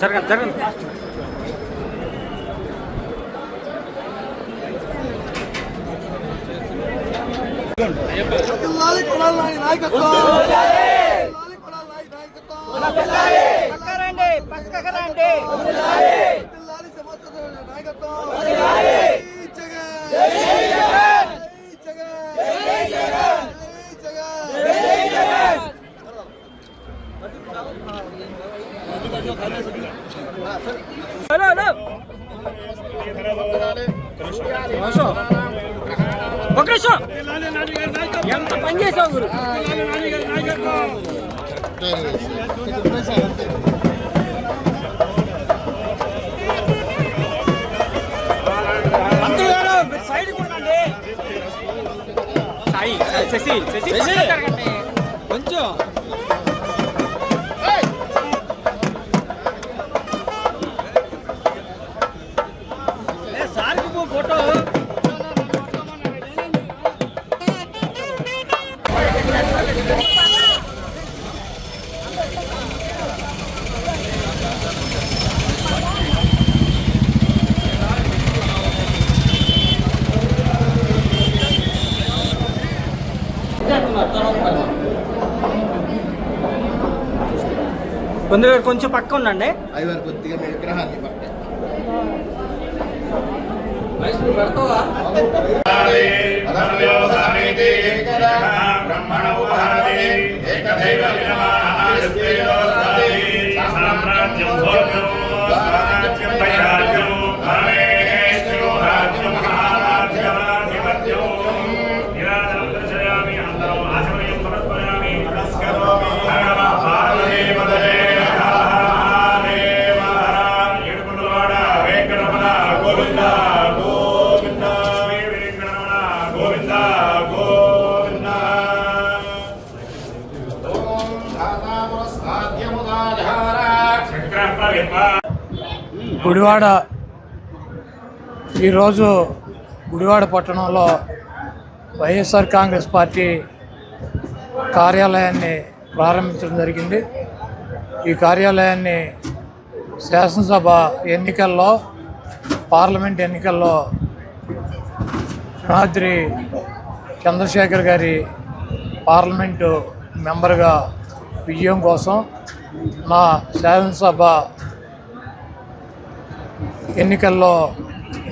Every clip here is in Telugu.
జరగండి జరగండి పిల్లాలి కొడాలి నాయకత్వం కొడాలి నాయకత్వం పక్కరండి Cecil, Cecil, Cecil. కొందరు కొంచెం పక్క ఉండండి. ఐవారు కొద్దిగా మీ విగ్రహాన్ని గోవింద గుడివాడ ఈరోజు గుడివాడ పట్టణంలో వైఎస్ఆర్ కాంగ్రెస్ పార్టీ కార్యాలయాన్ని ప్రారంభించడం జరిగింది. ఈ కార్యాలయాన్ని శాసనసభ ఎన్నికల్లో పార్లమెంట్ ఎన్నికల్లో సింహాద్రి చంద్రశేఖర్ గారి పార్లమెంటు మెంబర్గా విజయం కోసం నా శాసనసభ ఎన్నికల్లో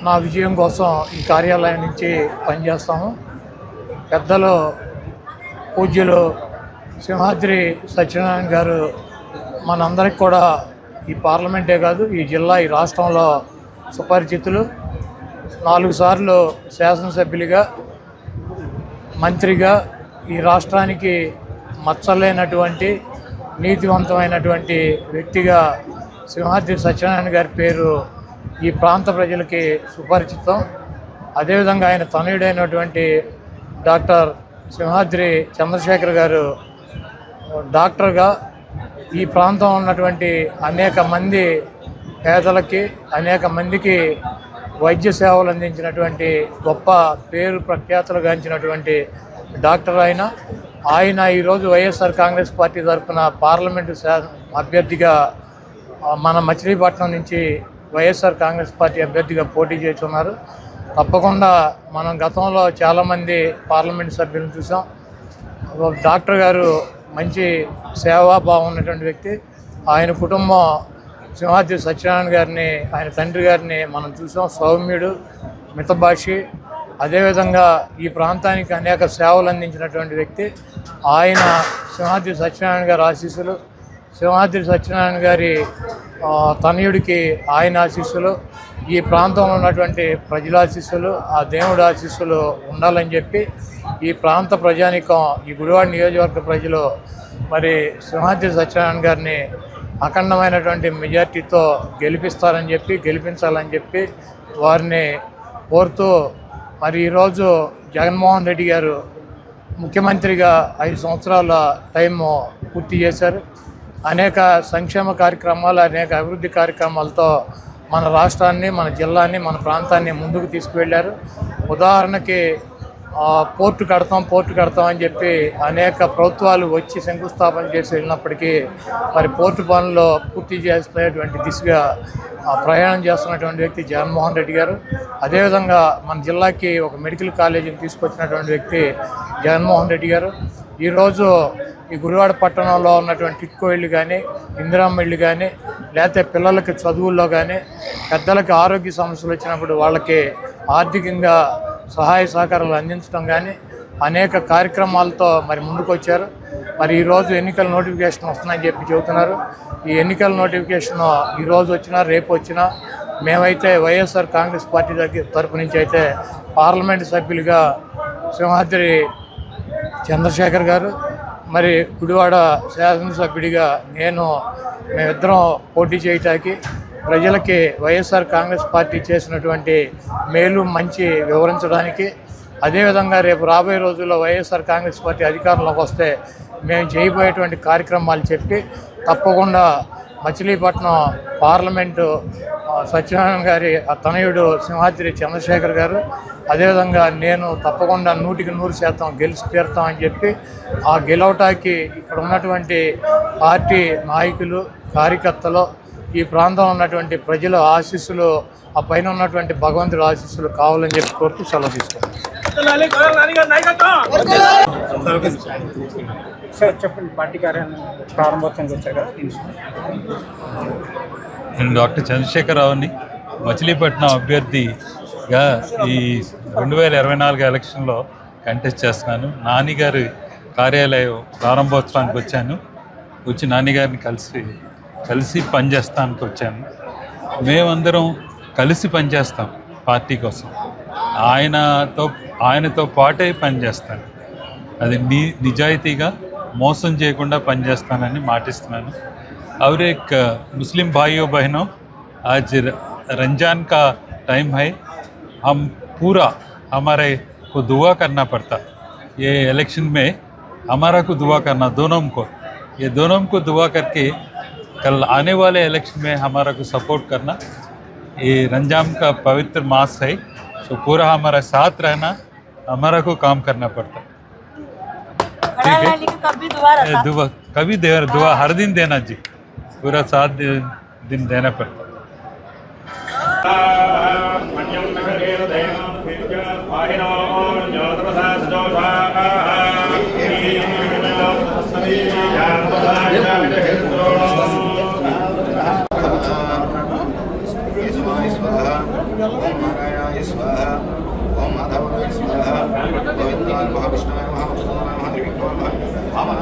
నా విజయం కోసం ఈ కార్యాలయం నుంచి పనిచేస్తాము. పెద్దలు పూజ్యులు సింహాద్రి సత్యనారాయణ గారు మనందరికి కూడా ఈ పార్లమెంటే కాదు ఈ జిల్లా ఈ రాష్ట్రంలో సుపరిచితులు. నాలుగు సార్లు శాసనసభ్యులుగా మంత్రిగా ఈ రాష్ట్రానికి మచ్చలేనటువంటి నీతివంతమైనటువంటి వ్యక్తిగా సింహాద్రి సత్యనారాయణ గారి పేరు ఈ ప్రాంత ప్రజలకి సుపరిచితం. అదేవిధంగా ఆయన తనయుడైనటువంటి డాక్టర్ సింహాద్రి చంద్రశేఖర్ గారు డాక్టర్గా ఈ ప్రాంతంలో ఉన్నటువంటి అనేక మంది పేదలకి అనేక మందికి వైద్య సేవలు అందించినటువంటి గొప్ప పేరు ప్రఖ్యాతులు గాంచినటువంటి డాక్టర్ ఆయన. ఆయన ఈరోజు వైఎస్ఆర్ కాంగ్రెస్ పార్టీ తరఫున పార్లమెంటు శా- అభ్యర్థిగా మన మచిలీపట్నం నుంచి వైఎస్ఆర్ కాంగ్రెస్ పార్టీ అభ్యర్థిగా పోటీ చేస్తున్నారు. తప్పకుండా మనం గతంలో చాలామంది పార్లమెంట్ సభ్యులను చూసాం. డాక్టర్ గారు మంచి సేవాభావం ఉన్నటువంటి వ్యక్తి. ఆయన కుటుంబం సింహాద్రి సత్యనారాయణ గారిని ఆయన తండ్రి గారిని మనం చూసాం సౌమ్యుడు మితభాషి. అదేవిధంగా ఈ ప్రాంతానికి అనేక సేవలు అందించినటువంటి వ్యక్తి. ఆయన సింహాద్రి సత్యనారాయణ గారి ఆశీస్సులు సింహాద్రి సత్యనారాయణ గారి తనయుడికి ఆయన ఆశీస్సులు ఈ ప్రాంతంలో ఉన్నటువంటి ప్రజల ఆశీస్సులు ఆ దేవుడి ఆశీస్సులు ఉండాలని చెప్పి ఈ ప్రాంత ప్రజానికం ఈ గుడివాడ నియోజకవర్గ ప్రజలు మరి సింహాద్రి సత్యనారాయణ గారిని అఖండమైనటువంటి మెజార్టీతో గెలిపిస్తారని చెప్పి గెలిపించాలని చెప్పి వారిని కోరుతూ మరి ఈరోజు జగన్మోహన్ రెడ్డి గారు ముఖ్యమంత్రిగా ఐదు సంవత్సరాల టైం పూర్తి చేశారు. అనేక సంక్షేమ కార్యక్రమాలు అనేక అభివృద్ధి కార్యక్రమాలతో మన రాష్ట్రాన్ని మన జిల్లాని మన ప్రాంతాన్ని ముందుకు తీసుకువెళ్ళారు. ఉదాహరణకి పోర్టు కడతాం పోర్టు కడతాం అని చెప్పి అనేక ప్రభుత్వాలు వచ్చి శంకుస్థాపన చేసి వెళ్ళినప్పటికీ మరి పోర్టు పనుల్లో పూర్తి చేస్తున్నటువంటి దిశగా ప్రయాణం చేస్తున్నటువంటి వ్యక్తి జగన్మోహన్ రెడ్డి గారు. అదేవిధంగా మన జిల్లాకి ఒక మెడికల్ కాలేజీని తీసుకొచ్చినటువంటి వ్యక్తి జగన్మోహన్ రెడ్డి గారు. ఈరోజు ఈ గురువాడ పట్టణంలో ఉన్నటువంటి టిట్కో ఇళ్ళు కానీ ఇందిరామ్మ ఇళ్ళు కానీ లేకపోతే పిల్లలకి చదువుల్లో కానీ పెద్దలకి ఆరోగ్య సమస్యలు వచ్చినప్పుడు వాళ్ళకి ఆర్థికంగా సహాయ సహకారాలు అందించడం కానీ అనేక కార్యక్రమాలతో మరి ముందుకు వచ్చారు మరి ఈరోజు ఎన్నికల నోటిఫికేషన్ వస్తుందని చెప్పి చెబుతున్నారు. ఈ ఎన్నికల నోటిఫికేషన్ ఈరోజు వచ్చినా రేపు వచ్చినా మేమైతే వైఎస్ఆర్ కాంగ్రెస్ పార్టీ దగ్గర తరపు నుంచి అయితే పార్లమెంట్ సభ్యులుగా సింహాద్రి చంద్రశేఖర్ గారు మరి గుడివాడ శాసనసభ్యుడిగా నేను మేమిద్దరం పోటీ చేయటానికి ప్రజలకి వైఎస్ఆర్ కాంగ్రెస్ పార్టీ చేసినటువంటి మేలు మంచి వివరించడానికి. అదేవిధంగా రేపు రాబోయే రోజుల్లో వైఎస్ఆర్ కాంగ్రెస్ పార్టీ అధికారంలోకి వస్తే మేము చేయబోయేటువంటి కార్యక్రమాలు చెప్పి తప్పకుండా మచిలీపట్నం పార్లమెంటు సత్యనారాయణ గారి ఆ తనయుడు సింహాద్రి చంద్రశేఖర్ గారు. అదేవిధంగా నేను తప్పకుండా నూటికి నూరు శాతం గెలిచి తీరుతామని చెప్పి ఆ గెలవటానికి ఇక్కడ ఉన్నటువంటి పార్టీ నాయకులు కార్యకర్తలు ఈ ప్రాంతంలో ఉన్నటువంటి ప్రజల ఆశీస్సులు ఆ పైన ఉన్నటువంటి భగవంతుడి ఆశీస్సులు కావాలని చెప్పి కోరుతూ సెలవు తీసుకుంటాను సార్ చెప్పండి పార్టీ కార్యాలయం ప్రారంభోత్సవానికి వచ్చారు కదా నేను డాక్టర్ చంద్రశేఖరరావుని మచిలీపట్నం అభ్యర్థిగా ఈ రెండు వేల ఇరవై నాలుగు ఎలక్షన్లో కంటెస్ట్ చేస్తున్నాను. నాన్నగారి కార్యాలయం ప్రారంభోత్సవానికి వచ్చాను. వచ్చి నాన్నగారిని కలిసి కలిసి పనిచేస్తానికి వచ్చాను మేమందరం కలిసి పనిచేస్తాం పార్టీ కోసం ఆయనతో ఆయనతో పాటే పనిచేస్తాను అది ని నిజాయితీగా మోసం చేయకుండా పనిచేస్తానని మాటిస్తున్నాను और एक अ, मुस्लिम भाइयों बहनों आज र- रमजान का टाइम है हम पूरा हमारे को दुआ करना पड़ता ये इलेक्शन में हमारा को दुआ करना दोनों को ये दोनों को दुआ करके कल आने वाले इलेक्शन में हमारा को सपोर्ट करना। ये रंजाम का पवित्र मास है तो पूरा हमारा साथ रहना हमारा को काम करना पड़ता ठीक है? कभी ए, दुआ कभी दे दुआ हर दिन देना जी। पूरा सात दिन दिन देना पड़ता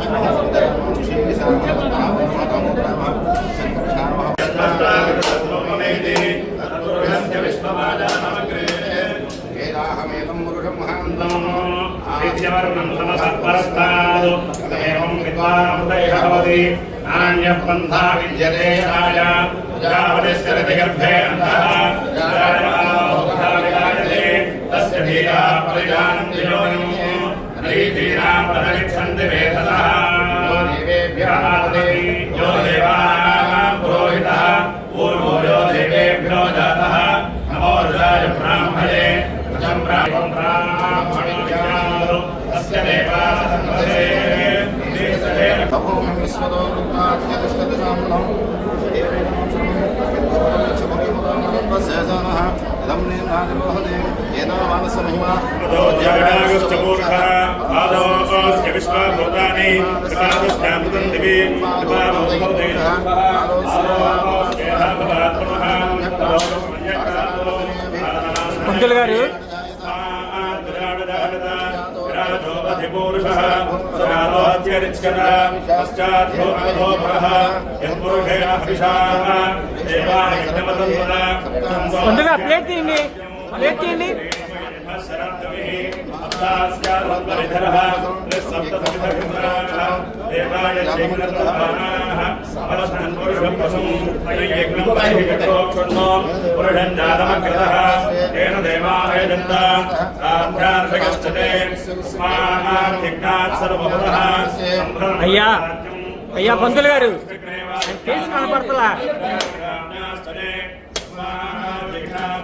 వామనాయ మహాసుందరాయ మహాశేషాయ మహాకామోదరాయ మహాశంకరాయ మహా వేదాహమేకం పురుషం మహాంతం నిత్యవర్ణం సమసత్పరస్తాదు తదేవం విద్వానమృతైః ప్రదక్షంతి వేదసः యో దేవేభ్యः యో దేవానాం పురోహితः పూర్వో యో దేవేభ్యో జాతः నమో రుద్రాయ బ్రాహ్మణే వశం బ్రాహ్మం బ్రాహ్మణ్యాలు తస్య దేవాः సంవదే తపోమం విశ్వతో రుద్రాత్యతిష్టతిశామలం ఇదం నేనాదిరోహదే ఏదో మానస మహిమా జగడాగుష్టమూర్ఖः ఆదోస్య విశ్వభూతాని కృతాదుష్టామృతం దివి పంతులు గారు పంతులు ప్లేట్ తీయండి. తీయండి అయ్యా అయ్యా పంతులు గారు ఫేస్ కనపడతలా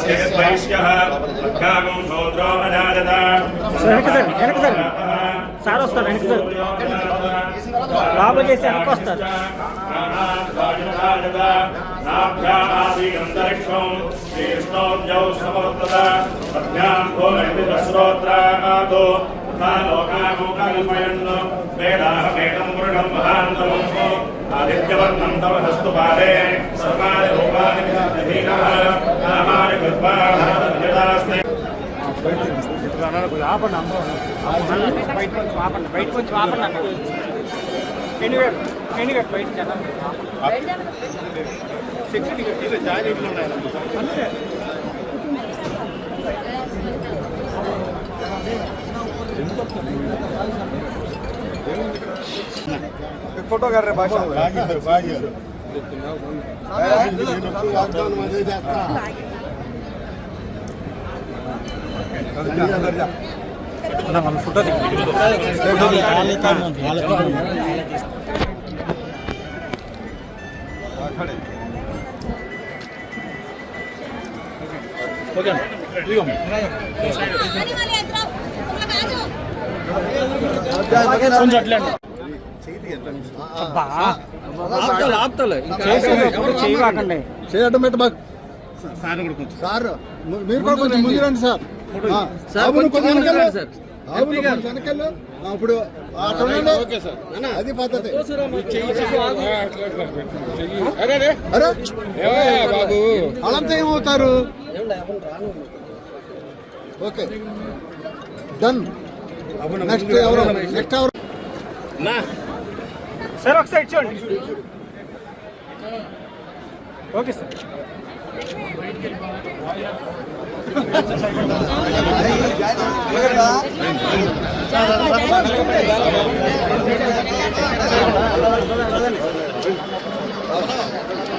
पूर्वोदस्य वैश्यः लग्नागं शूद्रो अजायत వెనక్కి సార్ వెనక్కి సార్ సార్ వస్తారు వెనక్కి సార్ లోపలికి వేసి వెనక్కి వస్తారు నాభ్యామాదిగంతరిక్షం శ్రీకృష్ణోద్యౌ సమవర్తత పద్భ్యాం భోగశ్రోత్రాదో లోకాలోకల్పయన్ను వేదాహమేకం పురుషం మహాంతమో ఆదిత్యవర్ణం తమ హస్తుపాదే సర్వాణి రూపాణి నామాని కృత్వాస్తే ఆపండి అమ్మ బయటకు వచ్చి ఆపండి బయటకు వచ్చి ఆపండి అన్న ఎన్నివేడు ఎన్నివేడు బయటకు సెక్యూరిటీ గట్టిలో జాయిన్ ఇంట్లో ఉన్నాయి फ़ोटो कर रहे लॉकडाऊनमध्ये हम फ़ोटो ఓకే కొంచెం అట్లే చేసేటప్పుడు పెట్ట సార్ మీరు కూడా కొంచెం ముందు రండి సార్ అప్పుడు అది పద్ధతి అరే అలంతా ఏమవుతారు ఓకే డన్ నెక్స్ట్ ఎవరు? నెక్స్ట్ ఎవరు? సార్ ఒక సైడ్ చూడండి. Okay sir.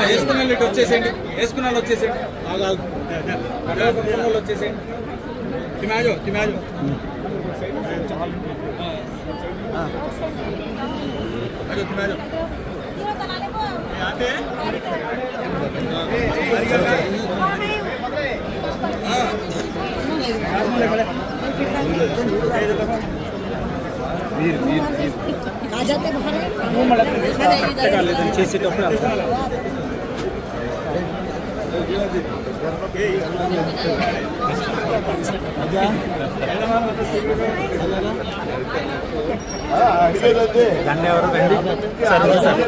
వేసుకున్న వాళ్ళు ఇటు వచ్చేసేయండి వేసుకున్న వాళ్ళు వచ్చేసేయండి వాళ్ళు వచ్చేసేయండి తిమాజో తిమాజో అదో తిమాజో చేసేటప్పుడు దాన్ని ఎవరు రండి సరే సార్